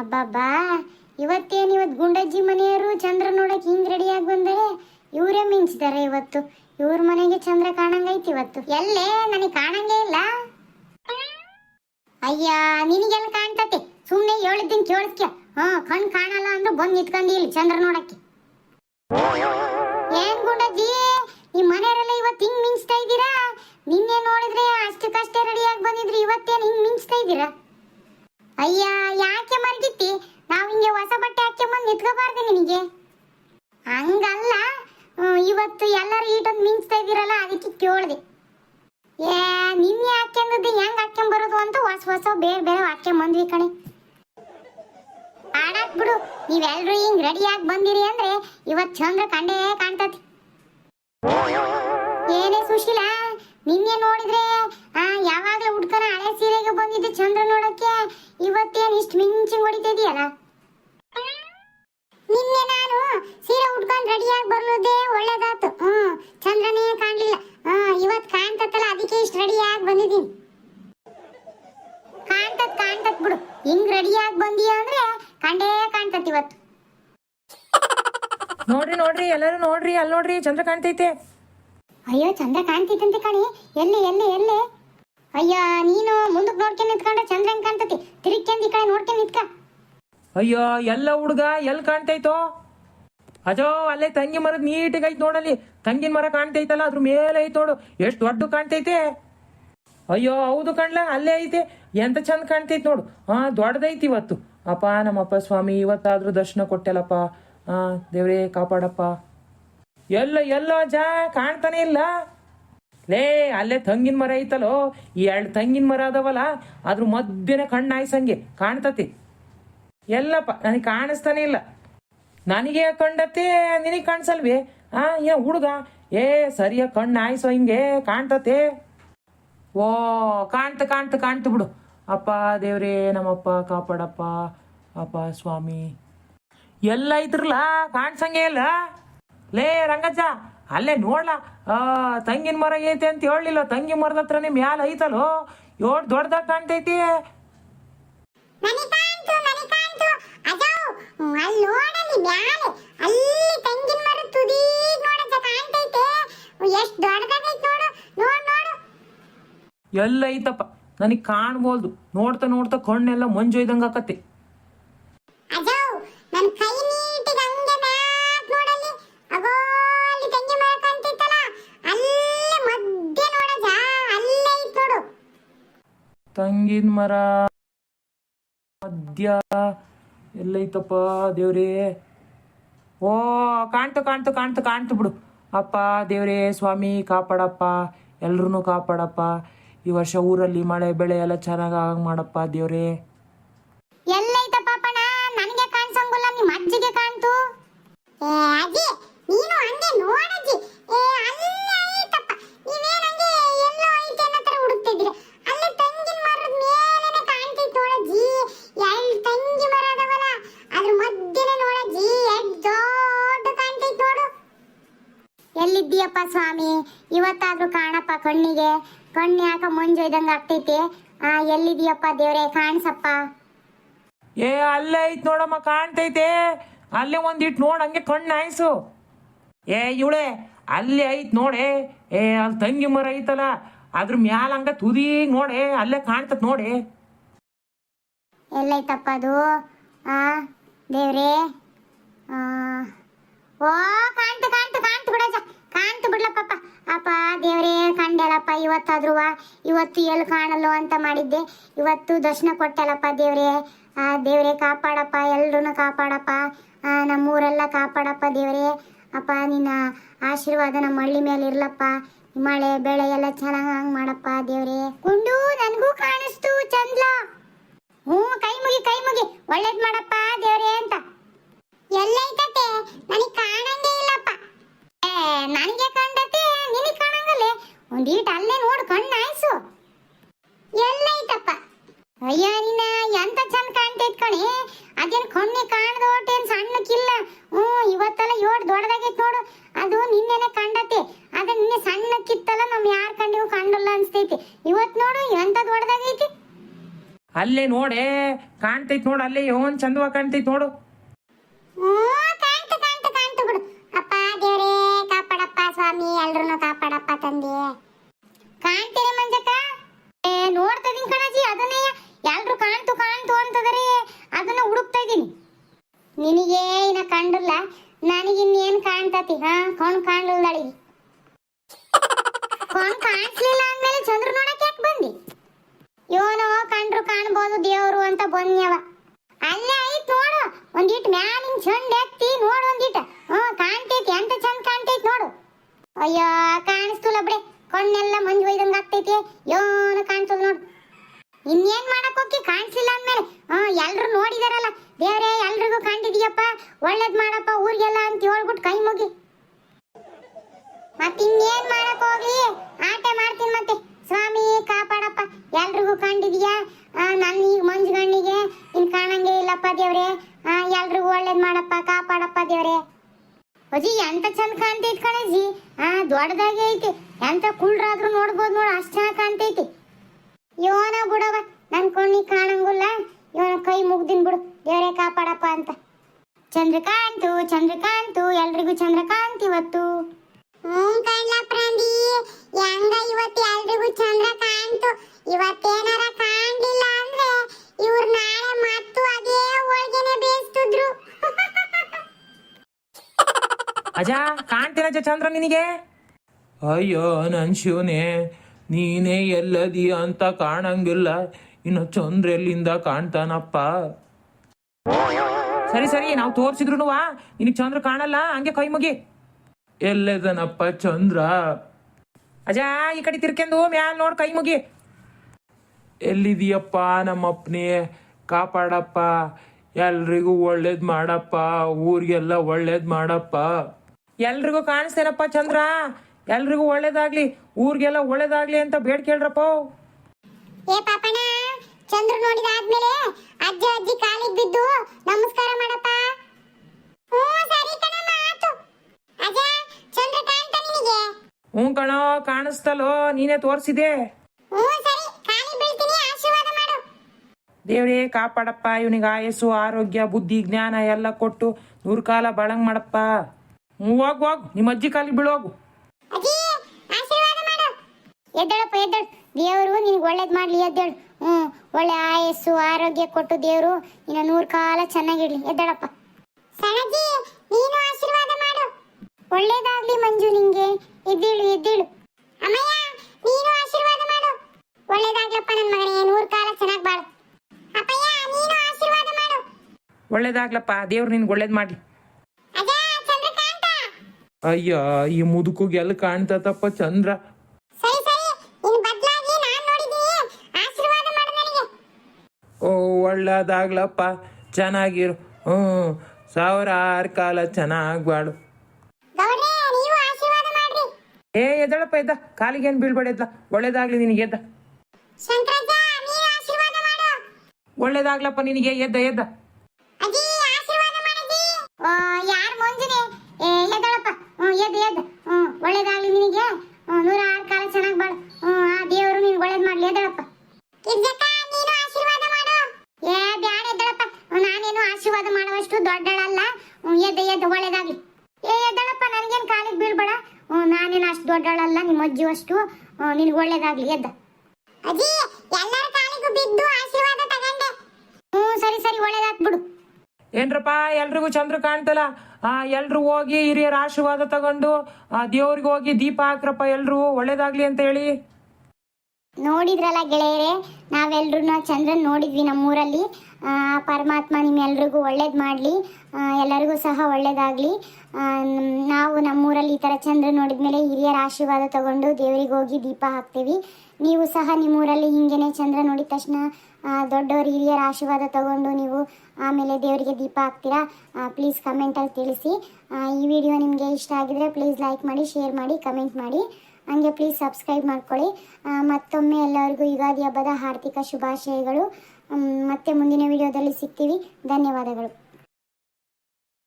ಅಬ್ಬಬ್ಬಾ, ಇವತ್ತೇನು ಇವತ್ತು ಗುಂಡಜ್ಜಿ ಮನೆಯವರು ಚಂದ್ರ ನೋಡಕ್ಕೆ ಹಿಂಗೆ ರೆಡಿಯಾಗಿ ಬಂದರೆ? ಇವರೇ ಮಿಂಚಿದ್ದಾರೆ ಇವತ್ತು. ಇವ್ರ ಮನೆಗೆ ಚಂದ್ರ ಕಾಣಂಗೈತಿ ಇವತ್ತು. ಎಲ್ಲೇ? ನನಗೆ ಕಾಣಂಗೇ ಇಲ್ಲ. ಅಯ್ಯ, ನಿನಗೆಲ್ಲ ಕಾಣ್ತತೆ. ಸುಮ್ಮನೆ ಹೇಳಿದ್ದೀನಿ ಕೇಳಿಸ್ಕೆ ಹಾಂ, ಕಣ್ ಕಾಣಲ್ಲ ಅಂದ್ರೆ ಬಂದು ನಿಂತ್ಕೊಂಡಿ ಇಲ್ಲಿ ಚಂದ್ರ ನೋಡಕ್ಕೆ. ಏನ್ ಗುಂಡಜ್ಜಿ? ನಿಮ್ಮ ಮನೆಯವರೆಲ್ಲ ಇವತ್ತು ಹಿಂಗ್ ಮಿಂಚ್ತಾ ಇದ್ದೀರಾ? ನಿನ್ನೆ ನೋಡಿದ್ರೆ ಅಷ್ಟಕ್ಕಷ್ಟೇ ರೆಡಿಯಾಗಿ ಬಂದಿದ್ರಿ, ಇವತ್ತೇನು ಹಿಂಗ್ ಮಿಂಚ್ತಾ ಇದ್ದೀರಾ? ಅಯ್ಯ, ಯಾಕೆ ಮರ್ಗಿತ್ತಿ ನಾವು ಹಿಂಗೆ ಹೊಸ ಬಟ್ಟೆ ಹಾಕ್ಕೊಂಬಂದು ನಿಂತ್ಕೋಬಾರ್ದು ನಿನಗೆ. ಹಂಗಲ್ಲ. ಇವತ್ತು ಎಲ್ಲರೂ ಈಟೊಂದು ಮಿಂಚ್ತಾ ಇದ್ದೀರಲ್ಲ, ಅದಕ್ಕೆ ಕೇಳ್ದೆ. ಏ, ನಿನ್ನೆ ಹಾಕ್ಯಂದದ್ದು ಹೆಂಗ್ ಹಾಕ್ಯಂಬರೋದು ಅಂತ ಹೊಸ ಹೊಸ ಬೇರೆ ಬೇರೆ ಹಾಕ್ಯಂಬಂದ್ವಿ ಕಣೆ. ಆಡಾಕ್ ಬಿಡು. ನೀವೆಲ್ರೂ ಹಿಂಗ್ ರೆಡಿಯಾಗಿ ಬಂದಿರಿ ಅಂದ್ರೆ ಇವತ್ತು ಚಂದ್ರ ಕಂಡೇ ಕಾಣ್ತತಿ. ಏನೇ ಸುಶೀಲಾ, ನಿನ್ನೆ ನೋಡಿದ್ರೆ ಸೀರೆಗೆ ಬಂದಿದ್ದೆ ಚಂದ್ರ ನೋಡಕ್ಕೆ ಇವತ್ತೇನ್ ಇಷ್ಟು ಮಿಂಚಿಂಗ್ ಹೊಡಿತಿದೀಯಲ್ಲ? ನಿನ್ನೆ ನಾನು ಸೀರೆ ಉಟ್ಕೊಂಡು ರೆಡಿಯಾಗಿ ಬರ್ಲುದೇ ಒಳ್ಳೇದಾತು. ಹ್ಮ್ ಚಂದ್ರನೇ ಕಾಣ್ಲಿಲ್ಲ. ಹ್ಮ್ ಇವತ್ ಕಾಣ್ತತ್ತಲ್ಲ ಅದಕ್ಕೆ ಇಷ್ಟು ರೆಡಿಯಾಗಿ ಬಂದಿದ್ದೀನಿ. ಕಾಣ್ತತ್ ಕಾಣ್ತತ್ ಬಿಡು. ಹಿಂಗ್ ರೆಡಿಯಾಗಿ ಬಂದೀಯ ಅಂದ್ರೆ ಕಂಡೇ ಕಾಣ್ತತ್ ಇವತ್ತು. ನೋಡ್ರಿ ನೋಡ್ರಿ ಎಲ್ಲರೂ ನೋಡ್ರಿ ಅಲ್ಲಿ ನೋಡ್ರಿ ಚಂದ್ರ ಕಾಣ್ತೈತೆ. ಅಯ್ಯೋ ಚಂದ್ರ ಕಾಣ್ತೈತಂತೆ ಕಣಿ. ಎಲ್ಲಿ ಎಲ್ಲಿ ಎಲ್ಲಿ? ಅಯ್ಯ, ನೀನು ಮುಂದಕ್ಕೆ ನೋಡ್ಕೊಂಡು ನಿಂತ್ಕೊಂಡ್ರೆ ಚಂದ್ರ ಹೆಂಗ್ ಕಾಣ್ತತಿ ತಿರುಗ್ಕೊಂಡು ಈ ಕಡೆ ನೋಡ್ಕೊಂಡು ನಿಂತ್ಕ. ಅಯ್ಯೋ, ಎಲ್ಲ ಹುಡುಗ ಎಲ್ಲಿ ಕಾಣ್ತೈತೋ? ಅಜೋ ಅಲ್ಲೇ ತಂಗಿ ಮರದ ನೀಟಿಗೆ ಐತ್ ನೋಡಲ್ಲಿ. ತಂಗಿನ ಮರ ಕಾಣ್ತೈತಲ್ಲ, ಅದ್ರ ಮೇಲೆ ಐತ್ ನೋಡು. ಎಷ್ಟು ದೊಡ್ಡ ಕಾಣ್ತೈತೆ? ಅಯ್ಯೋ, ಹೌದು ಕಣ್ಲ, ಅಲ್ಲೇ ಐತೆ. ಎಂತ ಚಂದ ಕಾಣ್ತೈತೆ ನೋಡು. ಹಾ ದೊಡ್ಡದೈತಿ ಇವತ್ತು. ಅಪ್ಪ, ನಮ್ಮಪ್ಪ ಸ್ವಾಮಿ, ಇವತ್ತಾದ್ರೂ ದರ್ಶನ ಕೊಟ್ಟೆಲ್ಲಪ್ಪ ಹಾ ದೇವ್ರೇ, ಕಾಪಾಡಪ್ಪ. ಎಲ್ಲ, ಎಲ್ಲೋ ಜಾ, ಕಾಣ್ತಾನೆ ಇಲ್ಲ. ಲೇ, ಅಲ್ಲೇ ತಂಗಿನ ಮರ ಐತಲ್ಲೋ ಈ ಎರಡು ತಂಗಿನ ಮರ ಅದಾವಲ್ಲ, ಅದ್ರ ಮಧ್ಯೆ ಕಣ್ಣು ಆಯ್ಸಂಗೆ ಕಾಣ್ತತಿ? ಎಲ್ಲಪ್ಪ, ನನಗೆ ಕಾಣಿಸ್ತಾನೆ ಇಲ್ಲ. ನನಗೆ ಕಂಡತಿ? ನಿನಗೆ ಕಾಣಿಸಲ್ವೇ? ಆ, ಏ, ಹುಡುಗ? ಏ ಸರಿಯ ಕಣ್ಣು ಆಯ್ಸೋ ಹಿಂಗೆ, ಕಾಣ್ತತೆ? ಓ, ಕಾಣ್ತ ಕಾಣ್ತ, ಕಾಣ್ತು ಬಿಡು. ಅಪ್ಪ, ದೇವ್ರೇ, ನಮ್ಮಪ್ಪ, ಕಾಪಾಡಪ್ಪ. ಅಪ್ಪ, ಸ್ವಾಮಿ. ಎಲ್ಲ ಇದ್ರಲ್ಲ, ಕಾಣ್ಸಂಗೆ ಇಲ್ಲ? ಲೇ, ರಂಗಜ್ಜ. ಅಲ್ಲೇ ನೋಡ್ಲಾ ಆ ತಂಗಿನ ಮರ ಐತೆ ಅಂತ ಹೇಳಲಿಲ್ಲ ತಂಗಿ ಮರದ ಹತ್ರನೇ ಮ್ಯಾಲ ಐತಲ್ಲೋ? ಯೋಡ್ ದೊಡ್ಡದಾಗ ಕಾಣ್ತೈತಿ? ಎಲ್ಲ ಐತಪ್ಪ. ನನಗೆ ಕಾಣ್ಬೋದು. ನೋಡ್ತಾ ನೋಡ್ತಾ ಕಣ್ಣೆಲ್ಲ ಮಂಜು ಇದ್ದಂಗೆ ಆಕತ್ತೆ ಅಜಾವ್ ನನ್ನ ಕೈ ನೀಟಿಗೆ ಹಂಗೆ ಮ್ಯಾಪ್ ನೋಡಲ್ಲಿ ಅಗೋ ಅಲ್ಲಿ ತೆಂಗಿನ ಮರ ಕಾಣ್ತೈತಲ್ಲ ಅಲ್ಲೇ ಮಧ್ಯೆ ನೋಡಜ್ಜ ಅಲ್ಲೇ ಐತ್ ನೋಡು ತಂಗಿನ ಮರ ಮಧ್ಯ ಎಲ್ಲೈತಪ್ಪ ದೇವ್ರೇ. ಓ, ಕಾಣ್ತು ಕಾಣ್ತು ಕಾಣ್ತು ಕಾಣ್ತು ಬಿಡು. ಅಪ್ಪ, ದೇವ್ರೇ, ಸ್ವಾಮಿ, ಕಾಪಾಡಪ್ಪ ಎಲ್ರೂ ಕಾಪಾಡಪ್ಪ. ಈ ವರ್ಷ ಊರಲ್ಲಿ ಮಳೆ, ಬೆಳೆ ಎಲ್ಲ ಚೆನ್ನಾಗಿ ಆಗ ಮಾಡಪ್ಪ ದೇವ್ರೇ. ಎಲ್ಲೈತಪ್ಪ ನನಗೆ ಕಾಣಿಸಂಗಿಲ್ಲ ನಿಮ್ಮ ಅಜ್ಜಿಗೆ ಕಾಣ್ತು. ಅಜ್ಜಿ ನೀನು ಹಂಗೆ ನೋಡಜ್ಜಿ ಏ ಅಲ್ಲೇ ಐತಪ್ಪ ನೀವೇನ್ ಹಂಗೆ ಎಲ್ಲೋ ಐತೆ ಅನ್ನೋ ತರ ಹುಡುಕ್ತಿದ್ರಿ ಅಲ್ಲೇ ತಂಗಿನ ಮರದ ಮೇಲೆನೆ ಕಾಣ್ತೈತೆ ನೋಡಜ್ಜಿ ಎರಡು ತಂಗಿ ಮರ ಅದಾವಲ್ಲ ಅದ್ರ ಮಧ್ಯೆನೆ ನೋಡಜ್ಜಿ ಎಷ್ಟ್ ದೊಡ್ಡ ಕಾಣ್ತೈತೆ ನೋಡು ಎಲ್ಲಿದ್ದೀಯಪ್ಪ ಸ್ವಾಮಿ ಇವತ್ತಾದ್ರೂ ಕಾಣಪ್ಪ ಕಣ್ಣಿಗೆ ಕಣ್ಣು ಯಾಕ ಮಂಜು ಇದಂಗ ಆಗ್ತೈತೆ. ಆ ಎಲ್ಲಿದೀಯಪ್ಪ ದೇವ್ರೆ ಕಾಣಿಸಪ್ಪ? ಏ ಅಲ್ಲೇ ಐತ್ ನೋಡಮ್ಮ ಕಾಣ್ತೈತೆ. ಅಲ್ಲೇ ಒಂದಿಟ್ ನೋಡ್ ಹಂಗೆ ಕಣ್ಣು ಆಯ್ಸು ಏ ಇವಳೆ ಅಲ್ಲಿ ಐತ್ ನೋಡೆ ಏ ಅಲ್ಲಿ ತಂಗಿ ಮರ ಐತಲ್ಲ ಅದ್ರ ಮ್ಯಾಲ ಹಂಗ ತುದಿ ನೋಡೆ ಅಲ್ಲೇ ಕಾಣ್ತತ್ ನೋಡಿ ಎಲ್ಲೈತಪ್ಪ ಅದು? ಆ ದೇವ್ರೇ ಆ, ಓ ಕಾಣ್ತ ಕಾಣ್ತು ಕಾಣ್ತು ಬಿಡಜ್ಜ ಕಾಣ್ತು ಬಿಡ್ಲಪ್ಪ ಅಪ್ಪ, ದೇವರೇ, ಕಂಡೆಲಪ್ಪ, ಇವತ್ತಾದ್ರೂ ಇವತ್ತು ಎಲ್ಲಿ ಕಾಣಲ್ಲೋ ಅಂತ ಮಾಡಿದ್ದೆ. ಇವತ್ತು ದರ್ಶನ ಕೊಟ್ಟಲ್ಲಪ್ಪ ದೇವರೇ. ಆ, ದೇವ್ರೆ, ಕಾಪಾಡಪ್ಪ ಎಲ್ರೂ ಕಾಪಾಡಪ್ಪ. ನಮ್ಮೂರೆಲ್ಲ ಕಾಪಾಡಪ್ಪ ದೇವರೇ. ಅಪ್ಪ, ನಿನ್ನ ಆಶೀರ್ವಾದ ನಮ್ಮ ಹಳ್ಳಿ ಮೇಲೆ ಇರ್ಲಪ್ಪ. ಮಳೆ, ಬೆಳೆ ಎಲ್ಲ ಚೆನ್ನಾಗಿ ಮಾಡಪ್ಪ ದೇವ್ರೆ. ಕುಂಡು, ನನಗೂ ಕಾಣಿಸ್ತು ಚಂದ್ಲ. ಹ್ಞೂ, ಕೈ ಮುಗಿ ಕೈ ಮುಗಿ. ಒಳ್ಳೇದ್ ಮಾಡಪ್ಪ ದೇವ್ರೆ ಅಂತ. ಎಲ್ಲೈತತೆ? ನನಗೆ ಕಾಣಂಗೇ ಇಲ್ಲಪ್ಪ ಏ ನನಗೆ ಕಂಡತೆ ನಿನಗೆ ಕಾಣಂಗಲ್ಲೇ ಒಂದೀಟ್ ಅಲ್ಲೇ ನೋಡು ಕಣ್ಣು ಆಯ್ಸು ಎಲ್ಲೈತಪ್ಪ ಅಯ್ಯ ನಿನ್ನ ಎಂತ ಚಂದ ಕಾಣ್ತೈತ್ ಕಣಿ. ಅದೇನ್ ಕಣ್ಣಿ ಕಾಣದ ಒಟ್ಟೇನ್ ಸಣ್ಣಕ್ಕಿಲ್ಲ. ಹ್ಞೂ ಇವತ್ತೆಲ್ಲ ಏಟ್ ದೊಡ್ಡದಾಗೈತ್ ನೋಡು. ಅದು ನಿನ್ನೆನೆ ಕಂಡತಿ ಅದ ನಿನ್ನೆ ಸಣ್ಣಕ್ಕಿತ್ತಲ್ಲ ನಮ್ ಯಾರ್ ಕಂಡಿವು ಕಂಡಲ್ಲ ಅನ್ಸ್ತೈತಿ. ಇವತ್ ನೋಡು ಎಂತ ದೊಡ್ಡದಾಗೈತಿ. ಅಲ್ಲಿ ಅಲ್ಲೇ ನೋಡೆ ಕಾಣ್ತೈತ್ ನೋಡು ಅಲ್ಲೇ ಯೋನ್ ಚಂದವ ಕಾಣ್ತೈತ್ ನೋಡು. ಹ್ಞೂ ಸ್ವಾಮಿ ಎಲ್ರನ್ನೂ ಕಾಪಾಡಪ್ಪ ತಂದೆ. ಕಾಣ್ತೀರಿ ಮಂಜಕ್ಕ? ನೋಡ್ತಾ ಇದೀನಿ ಕಣಜಿ ಅದನ್ನೇ ಎಲ್ರು ಕಾಣ್ತು ಕಾಣ್ತು ಅಂತದರೆ ಅದನ್ನ ಹುಡುಕ್ತಾ ಇದೀನಿ ನಿನಗೆ ಇನ್ನ ಕಂಡಿಲ್ಲ ನನಗಿನ್ನೇನ್ ಕಾಣ್ತತಿ ಹಾ ಕಣ್ ಕಾಣ್ಲಿಲ್ಲ ಕಣ್ ಕಾಣಿಸ್ಲಿಲ್ಲ ಅಂದ್ಮೇಲೆ ಚಂದ್ರ ನೋಡಕ್ ಯಾಕೆ ಬಂದಿ ಇವನು ಕಂಡ್ರು ಕಾಣ್ಬೋದು ದೇವ್ರು ಅಂತ ಬಂದ್ಯವ ಅಲ್ಲೇ ಐತ್ ನೋಡು ಒಂದಿಟ್ ಮ್ಯಾಲಿನ ಚಂಡ್ ಎತ್ತಿ ನೋಡು ಒಂದಿಟ್ ಹ್ಞೂ ಕಾಣ್ತೈತಿ ಎಂತ ಚಂದ ಕಾಣ್ತೈತಿ ನೋಡು ಅಯ್ಯೋ ಕಾಣಿಸ್ತಲ್ಲ ಬಿಡೆ ಕಣ್ಣೆಲ್ಲ ಮಂಜು ಒಯ್ದಂಗ ಆಗ್ತೈತಿ ಯೋನು ಕಾಣ್ತದ ನೋಡು ಇನ್ನೇನ್ ಮಾಡಕ್ ಹೋಗಿ ಕಾಣಿಸ್ಲಿಲ್ಲ ಅಂದ್ಮೇಲೆ ಹ್ಞೂ ಎಲ್ರು ನೋಡಿದಾರಲ್ಲ ದೇವ್ರೇ ಎಲ್ರಿಗೂ ಕಂಡಿದ್ಯಪ್ಪ ಒಳ್ಳೇದ್ ಮಾಡಪ್ಪ ಊರಿಗೆಲ್ಲ ಅಂತ ಹೇಳ್ಬಿಟ್ಟು ಕೈ ಮುಗಿ ಮತ್ ಇನ್ನೇನ್ ಮಾಡಕ್ ಹೋಗ್ಲಿ ಆಟ ಮಾಡ್ತೀನಿ ಮತ್ತೆ ಸ್ವಾಮಿ ಕಾಪಾಡಪ್ಪ ಎಲ್ರಿಗೂ ಕಂಡಿದ್ಯಾ ನನಗೆ ಮಂಜುಗಣ್ಣಿಗೆ ಇನ್ ಕಾಣಂಗೆ ಇಲ್ಲಪ್ಪ ದೇವ್ರೆ ಆ, ಎಲ್ರಿಗೂ ಒಳ್ಳೇದ್ ಮಾಡಪ್ಪ ಕಾಪಾಡಪ್ಪ ದೇವ್ರೆ ಅಜ್ಜಿ ಎಂತ ಚಂದ ಕಾಣ್ತೈತಿ ಕಣಜ್ಜಿ ಆ ದೊಡ್ಡದಾಗೆ ಐತಿ ಎಂತ ಕುಳ್ರಾದ್ರೂ ನೋಡ್ಬೋದು ನೋಡು ಅಷ್ಟ ಚೆನ್ನಾಗಿ ಕಾಣ್ತೈತಿ. ಇವನ ಬಿಡವ ನನ್ ಕೊಣ್ಣಿ ಕಾಣಂಗಿಲ್ಲ. ಇವನ ಕೈ ಮುಗ್ದಿನ್ ಬಿಡು ದೇವರೇ ಕಾಪಾಡಪ್ಪ ಅಂತ. ಚಂದ್ರಕಾಂತು ಚಂದ್ರಕಾಂತು ಎಲ್ರಿಗೂ ಚಂದ್ರಕಾಂತ್ ಇವತ್ತು. ಹ್ಞೂ ಕಣ್ಲ ಪ್ರಂದಿ ಹೆಂಗ ಇವತ್ತು ಎಲ್ರಿಗೂ ಚಂದ್ರ ಕಾಣ್ತು ಇವತ್ತೇನಾರ ಕಾಣ್ಲಿಲ್ಲ ಅಂದ್ರೆ ಇವ್ರು ನಾಳೆ ಮತ್ತು ಅದೇ ಹೋಳ್ಗೆನೆ ಬೇಯಿಸ್ತಿದ್ರು. ಅಜ ಕಾಣ್ತೀನ ಚಂದ್ರ ನಿನಗೆ? ಅಯ್ಯೋ ನನ್ ಶಿವನೇ ನೀನೇ ಎಲ್ಲದಿ ಅಂತ ಕಾಣಂಗಿಲ್ಲ. ಇನ್ನು ಚಂದ್ರ ಎಲ್ಲಿಂದ ಕಾಣ್ತಾನಪ್ಪ? ಸರಿ ಸರಿ ನಾವು ತೋರ್ಸಿದ್ರು ನಿನಗೆ ಚಂದ್ರ ಕಾಣಲ್ಲ ಹಂಗೆ ಕೈ ಮುಗಿ. ಎಲ್ಲದನಪ್ಪ ಚಂದ್ರ? ಅಜಾ ಈ ಕಡೆ ತಿರ್ಕೆಂದು ಮ್ಯಾಲ್ ನೋಡ್ ಕೈ ಮುಗಿ. ಎಲ್ಲಿದೀಯಪ್ಪ ನಮ್ಮಪ್ಪನೇ? ಕಾಪಾಡಪ್ಪ. ಎಲ್ರಿಗೂ ಒಳ್ಳೇದ್ ಮಾಡಪ್ಪ. ಊರಿಗೆಲ್ಲ ಒಳ್ಳೇದ್ ಮಾಡಪ್ಪ. ಎಲ್ರಿಗೂ ಕಾಣಿಸ್ತೇನಪ್ಪ ಚಂದ್ರ? ಎಲ್ರಿಗೂ ಒಳ್ಳೇದಾಗ್ಲಿ ಊರಿಗೆಲ್ಲ ಒಳ್ಳೇದಾಗ್ಲಿ ಅಂತ ಬೇಡ್ಕೇಳ್ರಪ್ಪ ಏ ಪಾಪಣ್ಣ ಚಂದ್ರ ನೋಡಿದಾದ್ಮೇಲೆ ಅಜ್ಜ ಅಜ್ಜಿ ಕಾಲಿಗೆ ಬಿದ್ದು ನಮಸ್ಕಾರ ಮಾಡಪ್ಪ. ಹ್ಞೂ ಸರಿ ಕಣಮ್ಮ ಆತು ಅಜ್ಜ ಚಂದ್ರ ಕಾಣ್ತಾ ನಿನಗೆ? ಹ್ಞೂ ಕಣೋ ಕಾಣಿಸ್ತಲೋ ನೀನೇ ತೋರಿಸಿದೆ ಹ್ಞೂ ಸರಿ ಕಾಲಿಗೆ ಬೀಳ್ತೀನಿ ಆಶೀರ್ವಾದ ಮಾಡು. ದೇವ್ರೇ ಕಾಪಾಡಪ್ಪ ಇವನಿಗೆ ಆಯಸ್ಸು ಆರೋಗ್ಯ ಬುದ್ಧಿ ಜ್ಞಾನ ಎಲ್ಲ ಕೊಟ್ಟು ನೂರು ಕಾಲ ಬಳಂಗ್ ಮಾಡಪ್ಪ. ಹ್ಞೂ ಹೋಗ್ ಹೋಗ್ ನಿಮ್ಮ ಅಜ್ಜಿ ಕಾಲಿಗೆ ಬೀಳೋಗು. ಎದ್ದೇಳಪ್ಪ ಎದ್ದೇಳು. ದೇವರು ನಿನ್ಗೆ ಒಳ್ಳೇದು ಮಾಡಲಿ ಎದ್ದೇಳು. ಹ್ಞೂ ಒಳ್ಳೆ ಆಯಸ್ಸು ಆರೋಗ್ಯ ಕೊಟ್ಟು ದೇವರು ಇನ್ನ ನೂರು ಕಾಲ ಚೆನ್ನಾಗಿರ್ಲಿ. ಎದ್ದೇಳಪ್ಪ. ಸಣಜಿ ನೀನು ಆಶೀರ್ವಾದ ಮಾಡು. ಒಳ್ಳೇದಾಗ್ಲಿ ಮಂಜು ನಿಂಗೆ. ಎದ್ದೇಳು ಎದ್ದೇಳು. ಅಮ್ಮಯ್ಯ ನೀನು ಆಶೀರ್ವಾದ ಮಾಡು. ಒಳ್ಳೇದಾಗ್ಲಪ್ಪ ನನ್ನ ಮಗನೇ ನೂರು ಕಾಲ ಚೆನ್ನಾಗಿ ಬಾಳು. ಅಪ್ಪಯ್ಯ ನೀನು ಆಶೀರ್ವಾದ ಮಾಡು. ಒಳ್ಳೇದಾಗ್ಲಪ್ಪ ದೇವ್ರು ನಿನ್ಗೆ ಒಳ್ಳೇದು ಮಾಡಲಿ. ಅಜ್ಜ ಚಂದ್ರಕಾಂತ ಅಯ್ಯ ಈ ಮುದುಕುಗೆಲ್ಲ ಎಲ್ಲಿ ಕಾಣ್ತತಪ್ಪ ಚಂದ್ರ ಸರಿ ಸರಿ ಇನ್ನು ಬದಲಾಗಿ ನಾನು ನೋಡಿದ್ದೀನಿ ಆಶೀರ್ವಾದ ಮಾಡು ನನಗೆ ಓ ಒಳ್ಳೇದಾಗ್ಲಪ್ಪ ಚೆನ್ನಾಗಿರು. ಹ್ಞೂ ಸಾವಿರಾರು ಕಾಲ ಚೆನ್ನಾಗಿ ಬಾಳು ಗೌಡ್ರೆ ನೀವು ಆಶೀರ್ವಾದ ಮಾಡ್ರಿ. ಏ ಎದ್ದಳಪ್ಪ ಎದ್ದ. ಕಾಲಿಗೆ ಏನು ಬೀಳ್ಬೇಡ ಎದ್ದ. ಒಳ್ಳೇದಾಗ್ಲಿ ನಿನಗೆ ಎದ್ದ. ಒಳ್ಳೇದಾಗ್ಲಪ್ಪ ನಿನಗೆ ಎದ್ದ ಎದ್ದ ಅಜ್ಜಿ ಆಶೀರ್ವಾದ ಮಾಡಜ್ಜಿ ಓ ಯಾರು ಮುಂಜಾನೆ ಏ ಎದ್ದಳಪ್ಪ ಹ್ಞೂ ಎದ್ದು ಎದ್ದು ಹ್ಞೂ ಒಳ್ಳೇದಾಗ್ಲಿ ನಿನಗೆ ಹ್ಞೂ ನೂರಾರು ಕಾಲ ಚೆನ್ನಾಗಿ ಬಾಳು ಹ್ಞೂ ಆ ದೇವರು ನಿನ್ಗೆ ಒಳ್ಳೇದು ಮಾಡ್ಲಿ ಎದ್ದಳಪ್ಪ ಕಿರ್ಜಕ್ಕ ನೀನು ಆಶೀರ್ವಾದ ಮಾಡು ಏ ಬ್ಯಾಡ ಎದ್ದಳಪ್ಪ ಹ್ಞೂ, ನಾನೇನು ಆಶೀರ್ವಾದ ಮಾಡುವಷ್ಟು ದೊಡ್ಡಳಲ್ಲ ಹ್ಞೂ ಎದ್ದು ಎದ್ದು ಒಳ್ಳೇದಾಗ್ಲಿ ಏ ಎದ್ದಳಪ್ಪ ನನಗೇನು ಕಾಲಿಗೆ ಬೀಳ್ಬೇಡ ಹ್ಞೂ ನಾನೇನು ಅಷ್ಟು ದೊಡ್ಡಳಲ್ಲ ಅಷ್ಟು ನಿನಗೆ ಒಳ್ಳೇದಾಗ್ಲಿ ಎದ್ದ. ಅಜ್ಜಿ ಎಲ್ಲರ ಕಾಲಿಗೂ ಬಿದ್ದು ಆಶೀರ್ವಾದ ತಗೊಂಡೆ. ಹ್ಞೂ ಸರಿ ಸರಿ ಒಳ್ಳೇದಾತ್ ಬಿಡು. ಏನ್ರಪ್ಪ ಎಲ್ರಿಗೂ ಚಂದ್ರ ಕಾಣ್ತಲ್ಲ? ಆ ಎಲ್ರು ಹೋಗಿ ಹಿರಿಯರ ಆಶೀರ್ವಾದ ತಗೊಂಡು ಆ ದೇವ್ರಿಗೆ ಹೋಗಿ ದೀಪ ಹಾಕ್ರಪ್ಪ ಎಲ್ರು ಒಳ್ಳೇದಾಗ್ಲಿ ಅಂತ ಹೇಳಿ. ನೋಡಿದ್ರಲ್ಲ ಗೆಳೆಯರೆ ನಾವೆಲ್ಲರೂ ಚಂದ್ರನ್ ನೋಡಿದ್ವಿ ನಮ್ಮೂರಲ್ಲಿ. ಪರಮಾತ್ಮ ನಿಮ್ಮೆಲ್ರಿಗೂ ಒಳ್ಳೇದು ಮಾಡಲಿ ಎಲ್ಲರಿಗೂ ಸಹ ಒಳ್ಳೇದಾಗಲಿ. ನಾವು ನಮ್ಮೂರಲ್ಲಿ ಈ ಥರ ಚಂದ್ರ ನೋಡಿದ್ಮೇಲೆ ಹಿರಿಯರ ಆಶೀರ್ವಾದ ತಗೊಂಡು ದೇವರಿಗೆ ಹೋಗಿ ದೀಪ ಹಾಕ್ತೀವಿ. ನೀವು ಸಹ ನಿಮ್ಮೂರಲ್ಲಿ ಹಿಂಗೇನೆ ಚಂದ್ರ ನೋಡಿದ ತಕ್ಷಣ ದೊಡ್ಡವರು ಹಿರಿಯರ ಆಶೀರ್ವಾದ ತಗೊಂಡು ನೀವು ಆಮೇಲೆ ದೇವರಿಗೆ ದೀಪ ಹಾಕ್ತೀರಾ? ಪ್ಲೀಸ್ ಕಮೆಂಟಲ್ಲಿ ತಿಳಿಸಿ. ಈ ವಿಡಿಯೋ ನಿಮಗೆ ಇಷ್ಟ ಆಗಿದ್ರೆ ಪ್ಲೀಸ್ ಲೈಕ್ ಮಾಡಿ ಶೇರ್ ಮಾಡಿ ಕಮೆಂಟ್ ಮಾಡಿ. ಹಂಗೆ ಪ್ಲೀಸ್ ಸಬ್ಸ್ಕ್ರೈಬ್ ಮಾಡ್ಕೊಳ್ಳಿ. ಮತ್ತೊಮ್ಮೆ ಎಲ್ಲರಿಗೂ ಯುಗಾದಿ ಹಬ್ಬದ ಹಾರ್ದಿಕ ಶುಭಾಶಯಗಳು. ಮತ್ತೆ ಮುಂದಿನ ವಿಡಿಯೋದಲ್ಲಿ ಸಿಗ್ತೀವಿ. ಧನ್ಯವಾದಗಳು.